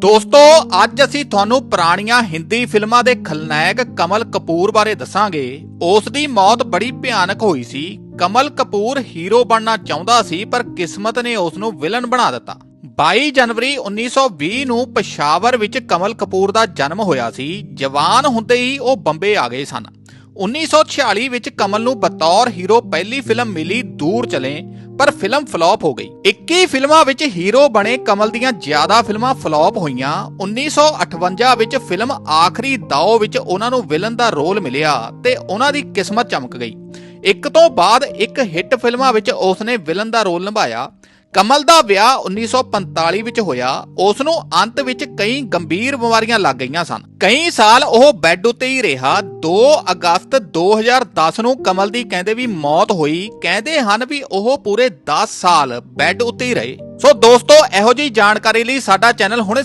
ਦੋਸਤੋ, ਅੱਜ ਅਸੀਂ ਤੁਹਾਨੂੰ ਪੁਰਾਣੀਆਂ ਹਿੰਦੀ ਫਿਲਮਾਂ ਦੇ ਖਲਨਾਇਕ ਕਮਲ ਕਪੂਰ ਬਾਰੇ ਦੱਸਾਂਗੇ। ਉਸ ਦੀ ਮੌਤ ਬੜੀ ਭਿਆਨਕ ਹੋਈ ਸੀ। ਕਮਲ ਕਪੂਰ ਹੀਰੋ ਬਣਨਾ ਚਾਹੁੰਦਾ ਸੀ, ਪਰ ਕਿਸਮਤ ਨੇ ਉਸ ਨੂੰ ਵਿਲਨ ਬਣਾ ਦਿੱਤਾ। 22 ਜਨਵਰੀ 1920 ਨੂੰ ਪਸ਼ਾਵਰ ਵਿੱਚ ਕਮਲ ਕਪੂਰ ਦਾ ਜਨਮ ਹੋਇਆ ਸੀ। ਜਵਾਨ ਹੁੰਦੇ ਹੀ ਉਹ ਬੰਬੇ ਆ ਗਏ ਸਨ। 1946 ਵਿੱਚ ਕਮਲ ਨੂੰ ਬਤੌਰ ਹੀਰੋ ਪਹਿਲੀ ਫਿਲਮ ਮਿਲੀ ਦੂਰ ਚਲੇ, ਪਰ ਫਿਲਮ ਫਲॉप ਹੋ ਗਈ। 21 ਫਿਲਮਾਂ ਵਿੱਚ ਹੀਰੋ ਬਣੇ ਕਮਲ ਦੀਆਂ ਜ਼ਿਆਦਾ ਫਿਲਮਾਂ ਫਲॉप ਹੋਈਆਂ। 1958 ਵਿੱਚ ਫਿਲਮ ਆਖਰੀ ਦਾਅ ਵਿੱਚ ਉਹਨਾਂ ਨੂੰ ਵਿਲਨ ਦਾ ਰੋਲ ਮਿਲਿਆ ਤੇ ਉਹਨਾਂ ਦੀ ਕਿਸਮਤ ਚਮਕ ਗਈ। ਇੱਕ ਤੋਂ ਬਾਅਦ ਇੱਕ ਹਿੱਟ ਫਿਲਮਾਂ ਵਿੱਚ ਉਸਨੇ ਵਿਲਨ ਦਾ ਰੋਲ ਨਿਭਾਇਆ। ਕਮਲ ਦਾ ਵਿਆਹ 1945 ਵਿੱਚ ਹੋਇਆ ਉਸ ਨੂੰ ਅੰਤ ਵਿੱਚ ਕਈ ਗੰਭੀਰ ਬਿਮਾਰੀਆਂ ਲੱਗ ਗਈਆਂ ਸਨ। ਕਈ ਸਾਲ ਉਹ ਬੈੱਡ ਉੱਤੇ ਹੀ ਰਿਹਾ। 2 ਅਗਸਤ 2010 ਨੂੰ ਕਮਲ ਦੀ ਕਹਿੰਦੇ ਵੀ ਮੌਤ ਹੋਈ। ਕਹਿੰਦੇ ਹਨ ਵੀ ਉਹ ਪੂਰੇ 10 ਸਾਲ ਬੈੱਡ ਉੱਤੇ ਹੀ ਰਹੇ। ਸੋ ਦੋਸਤੋ, ਇਹੋ ਜਿਹੀ ਜਾਣਕਾਰੀ ਲਈ ਸਾਡਾ ਚੈਨਲ ਹੁਣੇ